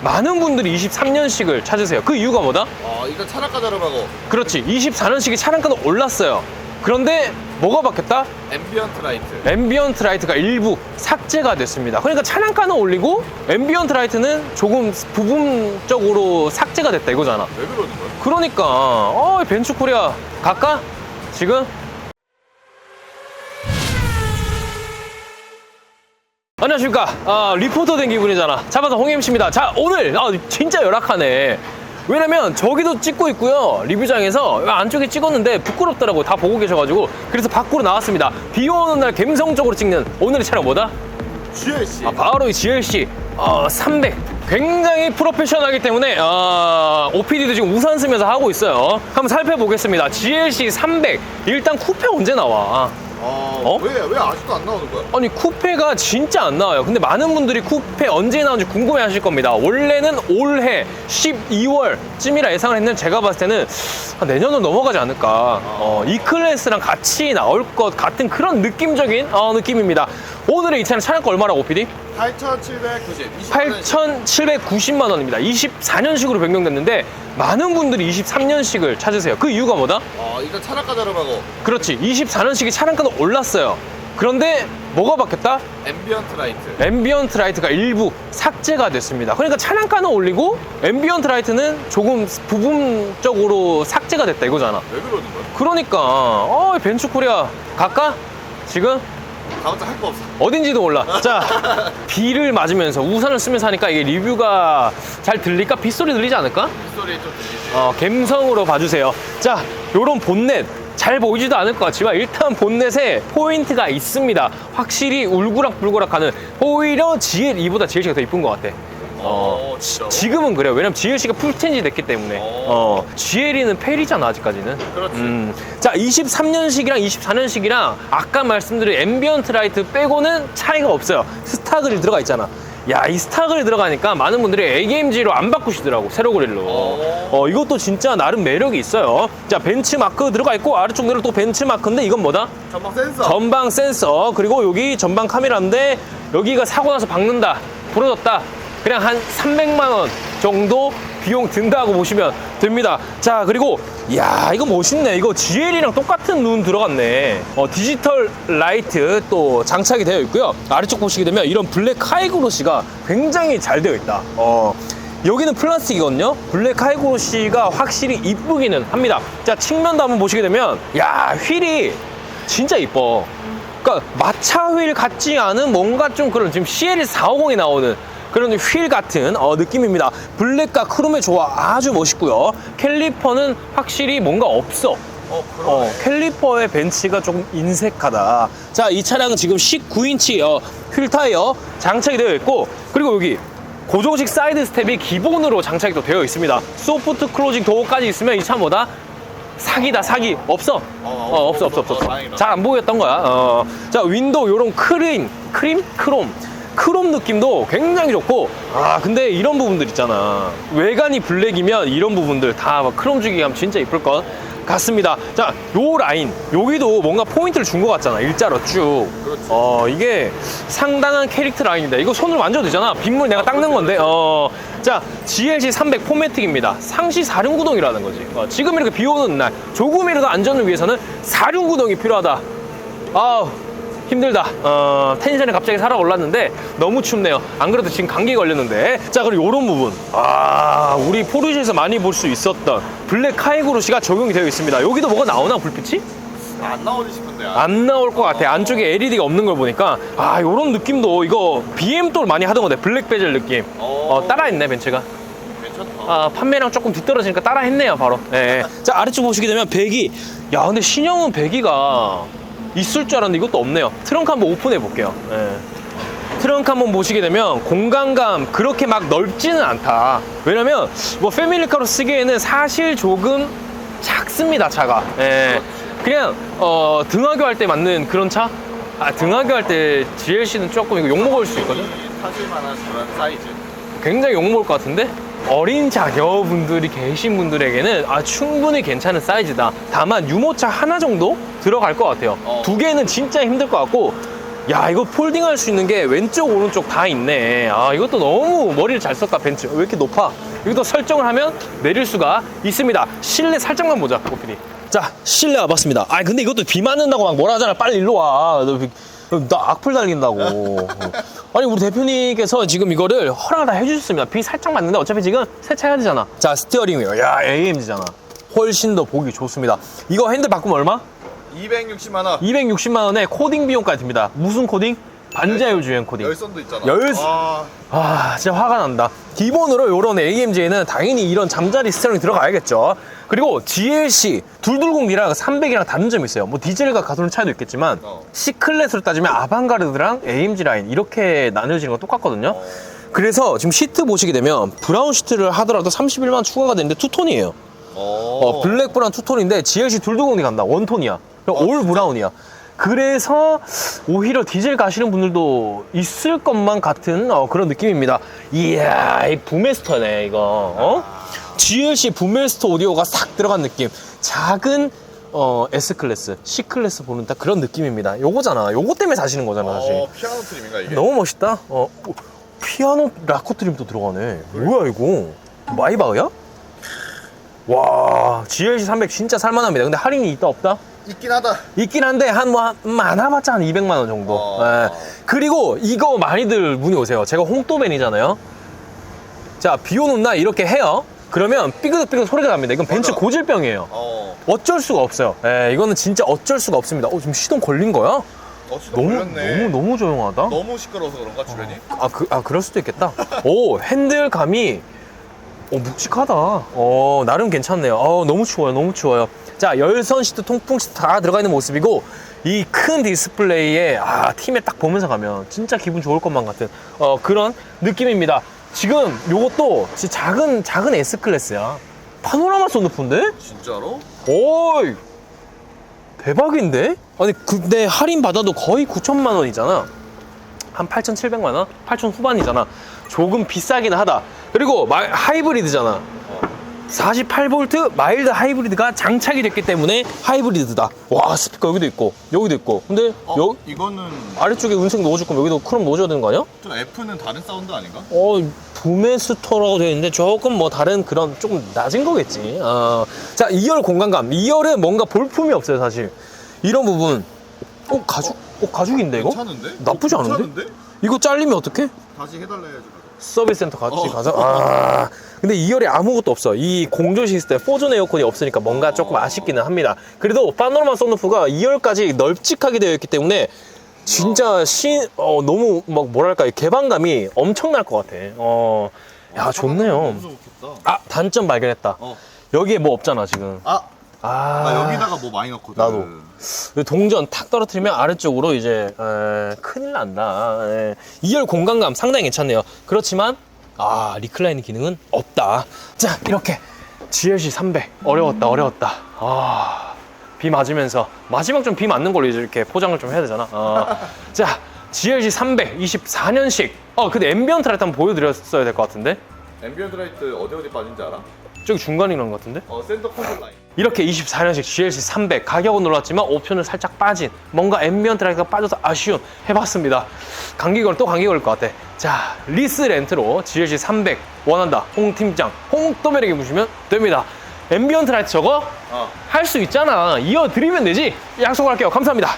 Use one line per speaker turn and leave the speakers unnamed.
많은 분들이 23년식을 찾으세요. 그 이유가 뭐다?
어, 일단 차량가 저렴하고
그렇지. 24년식이 차량가는 올랐어요. 그런데 뭐가 바뀌었다?
앰비언트 라이트.
앰비언트 라이트가 일부 삭제가 됐습니다. 그러니까 차량가는 올리고 앰비언트 라이트는 조금 부분적으로 삭제가 됐다 이거잖아.
왜 그러는 거야?
그러니까 어 벤츠 코리아 갈까? 지금? 안녕하십니까. 아, 리포터 된 기분이잖아. 잡아서 홍임씨입니다. 자 오늘 아, 진짜 열악하네. 왜냐면 저기도 찍고 있고요. 리뷰장에서 안쪽에 찍었는데 부끄럽더라고 다 보고 계셔가지고. 그래서 밖으로 나왔습니다. 비 오는 날 감성적으로 찍는 오늘의 차량 뭐다?
GLC.
아, 바로 이 GLC 어, 300 굉장히 프로페셔널하기 때문에 어, OPD도 지금 우산 쓰면서 하고 있어요. 한번 살펴보겠습니다. GLC 300 일단 쿠페 언제 나와
어,
어?
왜, 왜 아직도 안 나오는 거야?
아니 쿠페가 진짜 안 나와요 근데 많은 분들이 쿠페 언제 나오는지 궁금해 하실 겁니다 원래는 올해 12월쯤이라 예상을 했는데 제가 봤을 때는 한 내년으로 넘어가지 않을까 어, 이 클래스랑 같이 나올 것 같은 그런 느낌적인 어, 느낌입니다 오늘의 이 차는 차량가 얼마라고 PD?
8,790.
8,790만 원입니다. 24년식으로 변경됐는데 많은 분들이 23년식을 찾으세요. 그 이유가 뭐다?
어, 일단 차량가 저렴하고
그렇지. 24년식이 차량가는 올랐어요. 그런데 뭐가 바뀌었다?
앰비언트 라이트.
앰비언트 라이트가 일부 삭제가 됐습니다. 그러니까 차량가는 올리고 앰비언트 라이트는 조금 부분적으로 삭제가 됐다 이거잖아.
왜 그러는 거야?
그러니까 어 벤츠 코리아 갈까? 지금
가봤자 할거 없어.
어딘지도 몰라. 자, 비를 맞으면서 우산을 쓰면서 하니까 이게 리뷰가 잘 들릴까? 빗소리 들리지 않을까?
빗소리 좀 들리지.
어, 갬성으로 봐주세요. 자, 요런 본넷. 잘 보이지도 않을 것 같지만 일단 본넷에 포인트가 있습니다. 확실히 울그락불그락하는 오히려 GL2보다 GLC가 더 이쁜 것 같아.
어.
지금은 그래요. 왜냐면 GLC가 풀체인지 됐기 때문에. 어, GLE는 페리잖아, 아직까지는.
그렇지.
음. 자, 23년식이랑 24년식이랑 아까 말씀드린 앰비언트 라이트 빼고는 차이가 없어요. 스타 그릴 들어가 있잖아. 야, 이 스타 그릴 들어가니까 많은 분들이 AMG로 안 바꾸시더라고, 세로 그릴로.
어.
어, 이것도 진짜 나름 매력이 있어요. 자, 벤츠 마크 들어가 있고 아래쪽 내려 또 벤츠 마크인데 이건 뭐다?
전방 센서.
전방 센서 그리고 여기 전방 카메라인데 여기가 사고 나서 박는다 부러졌다 그냥 한 300만 원 정도 비용 든다고 보시면 됩니다 자 그리고 야 이거 멋있네 이거 GL이랑 똑같은 눈 들어갔네 어, 디지털 라이트 또 장착이 되어 있고요 아래쪽 보시게 되면 이런 블랙 하이그로시가 굉장히 잘 되어 있다 어, 여기는 플라스틱이거든요. 블랙 하이그로시가 확실히 이쁘기는 합니다. 자, 측면도 한번 보시게 되면, 야, 휠이 진짜 이뻐. 그러니까 마차 휠 같지 않은 뭔가 좀 그런 지금 CL 450에 나오는 그런 휠 같은 어, 느낌입니다. 블랙과 크롬의 조화 아주 멋있고요. 캘리퍼는 확실히 뭔가 없어.
어.
어, 캘리퍼의 벤츠가 조금 인색하다. 자, 이 차량은 지금 19인치 어, 휠 타이어 장착이 되어 있고, 그리고 여기 고정식 사이드 스텝이 기본으로 장착이 또 되어 있습니다. 소프트 클로징 도어까지 있으면 이차 뭐다? 사기다, 사기. 없어. 어,
어,
없어, 없어, 없어.
없어.
잘 안 보였던 거야. 어. 자, 윈도우 요런 크림, 크림? 크롬. 크롬 느낌도 굉장히 좋고 아 근데 이런 부분들 있잖아 외관이 블랙이면 이런 부분들 다막 크롬 주기 하면 진짜 이쁠 것 같습니다 자 요 라인 여기도 뭔가 포인트를 준 것 같잖아 일자로 쭉
그렇지.
어, 이게 상당한 캐릭터 라인입니다. 이거 손으로 만져도 되잖아. 빗물 내가 닦는 건데. 어, 자, GLC 300 포매틱입니다. 상시 사륜구동이라는 거지. 어, 지금 이렇게 비 오는 날, 조금이라도 안전을 위해서는 사륜구동이 필요하다. 아우, 힘들다. 어, 텐션이 갑자기 살아 올랐는데 너무 춥네요. 안 그래도 지금 감기 걸렸는데. 자, 그리고 이런 부분. 아, 우리 포르쉐에서 많이 볼 수 있었던 블랙 카이그로시가 적용이 되어 있습니다. 여기도 뭐가 나오나, 불빛이?
안 나오지 싶은데.
안 나올 것 같아. 안쪽에 LED가 없는 걸 보니까 아 이런 느낌도 이거 BM 또 많이 하던 건데 블랙 베젤 느낌. 어, 따라했네 벤츠가.
괜찮다.
아 판매량 조금 뒤떨어지니까 따라했네요 바로. 예. 자 아래쪽 보시게 되면 배기. 야 근데 신형은 배기가 있을 줄 알았는데 이것도 없네요. 트렁크 한번 오픈해 볼게요. 예. 트렁크 한번 보시게 되면 공간감 그렇게 막 넓지는 않다. 왜냐면 뭐 패밀리카로 쓰기에는 사실 조금 작습니다 차가. 예. 그냥 어, 등하교 할 때 맞는 그런 차? 아 등하교 할 때 GLC는 조금 이거 욕 먹을 수 있거든.
타실 만한 그런 사이즈.
굉장히 욕먹을 것 같은데 어린 자녀분들이 계신 분들에게는 아 충분히 괜찮은 사이즈다 다만 유모차 하나 정도 들어갈 것 같아요
어.
두 개는 진짜 힘들 것 같고 야, 이거 폴딩 할 수 있는 게 왼쪽, 오른쪽 다 있네. 아, 이것도 너무 머리를 잘 썼다, 벤츠. 왜 이렇게 높아? 이것도 설정을 하면 내릴 수가 있습니다. 실내 살짝만 보자, 오피디. 자, 실내 와봤습니다. 아, 근데 이것도 비 맞는다고 막 뭐라 하잖아. 빨리 일로 와. 너, 비- 나 악플 달린다고. 어. 아니, 우리 대표님께서 지금 이거를 허락을 다 해주셨습니다. 비 살짝 맞는데 어차피 지금 세차해야 되잖아. 자, 스티어링 웨어. 야, AMG잖아. 훨씬 더 보기 좋습니다. 이거 핸들 바꾸면 얼마?
260만 원.
260만 원에 코딩 비용까지 듭니다. 무슨 코딩? 반자율 주행 코딩.
열선도 있잖아.
열선.
아,
아, 진짜 화가 난다. 기본으로 이런 AMG에는 당연히 이런 잠자리 스티어링 들어가야겠죠. 그리고 GLC 220D랑 300이랑 다른 점이 있어요. 뭐 디젤과 가솔린 차이도 있겠지만
어.
C클래스로 따지면 아방가르드랑 AMG 라인 이렇게 나뉘어지는 건 똑같거든요. 그래서 지금 시트 보시게 되면 브라운 시트를 하더라도 31만 원 추가가 되는데 투톤이에요.
어.
어, 블랙 브라운 투톤인데 GLC 둘두공이 간다. 원톤이야. 그럼 올 브라운이야. 그래서 오히려 디젤 가시는 분들도 있을 것만 같은 어, 그런 느낌입니다. 이야, 이 부메스터네, 이거. 어? GLC 부메스터 오디오가 싹 들어간 느낌. 작은 어, S클래스, C클래스 보는 딱 그런 느낌입니다. 요거잖아. 요거 때문에 사시는 거잖아, 사실.
어, 피아노 트림인가 이게?
너무 멋있다. 어, 오, 피아노 라코 트림도 들어가네. 뭐야 이거? 마이바흐야? 와, GLC 300 진짜 살만합니다. 근데 할인이 있다 없다?
있긴 하다.
있긴 한데 한 뭐 많아봤자 한 200만 원 정도.
어.
예. 그리고 이거 많이들 문의 오세요. 제가 홍또벤이잖아요. 자, 비 오는 날 이렇게 해요. 그러면 삐그덕삐그덕 소리가 납니다. 이건 벤츠
맞아.
고질병이에요.
어.
어쩔 수가 없어요. 예, 이거는 진짜 어쩔 수가 없습니다. 어, 지금 시동 걸린 거야?
어, 시동
너무
걸렸네.
너무 너무 조용하다.
너무 시끄러워서 그런가 주변이?
아, 그, 아, 그럴 수도 있겠다. 오, 핸들감이, 오, 묵직하다. 어, 나름 괜찮네요. 어, 너무 추워요. 너무 추워요. 자, 열선 시트, 통풍 시트 다 들어가 있는 모습이고, 이 큰 디스플레이에, 아, 팀에 딱 보면서 가면 진짜 기분 좋을 것만 같은, 어, 그런 느낌입니다. 지금 요것도 진짜 작은, 작은 S클래스야. 파노라마 썬루프인데?
진짜로?
오이! 대박인데? 아니, 근데 할인 받아도 거의 9천만 원이잖아. 한 8,700만 원? 8천 후반이잖아. 조금 비싸긴 하다. 그리고 마- 하이브리드잖아. 48V 마일드 하이브리드가 장착이 됐기 때문에 하이브리드다. 와, 스피커 여기도 있고, 여기도 있고. 근데
어,
여,
이거는
아래쪽에 운색 넣어줄 거면 여기도 크롬 넣어줘야 되는 거 아니야?
좀 F는 다른 사운드 아닌가?
어, 부메스터라고 되어 있는데 조금 뭐 다른 그런 조금 낮은 거겠지. 어. 자, 2열 공간감. 2열은 뭔가 볼품이 없어요, 사실. 이런 부분. 어, 가죽? 어, 가죽인데, 이거?
괜찮은데?
나쁘지
어,
않은데?
괜찮은데?
이거 잘리면 어떡해?
다시 해달라 해야지.
서비스 센터 같이
어.
가서. 아. 근데 2열에 아무것도 없어. 이 공조 시스템, 포존 에어컨이 없으니까 뭔가 조금 아쉽기는 합니다. 그래도 파노라마 썬루프가 2열까지 넓직하게 되어 있기 때문에 진짜 신, 어, 너무 막 뭐랄까, 개방감이 엄청날 것 같아. 어. 야, 좋네요.
너무 좋겠다.
아 단점 발견했다
어.
여기에 뭐 없잖아 지금
아,
아
나 여기다가 뭐 많이 넣거든.
나도. 동전 탁 떨어뜨리면 아래쪽으로 이제 에, 큰일 난다 에. 2열 공간감 상당히 괜찮네요 그렇지만 아 리클라이닝 기능은 없다 자 이렇게 GLC 300 어려웠다 어려웠다 아 비 맞으면서 마지막 좀 비 맞는 걸로 이제 이렇게 포장을 좀 해야 되잖아 어. 자 GLC 300 24년식 어 근데 앰비언트 라이트 한번 보여드렸어야 될 것 같은데
앰비언트 라이트 어디 어디 빠진지 알아?
저기 중간에 있는 것 같은데
어, 센터 컨트롤 라인.
이렇게 24년식 GLC 300 가격은 놀랐지만 옵션은 살짝 빠진 뭔가 앰비언트 라이트가 빠져서 아쉬운 해봤습니다. 감기 걸또 감기 걸릴 것 같아. 자 리스 렌트로 GLC 300 원한다. 홍 팀장 홍또메에게 보시면 됩니다. 앰비언트 라이트 저거
어.
할 수 있잖아. 이어드리면 되지? 약속할게요. 감사합니다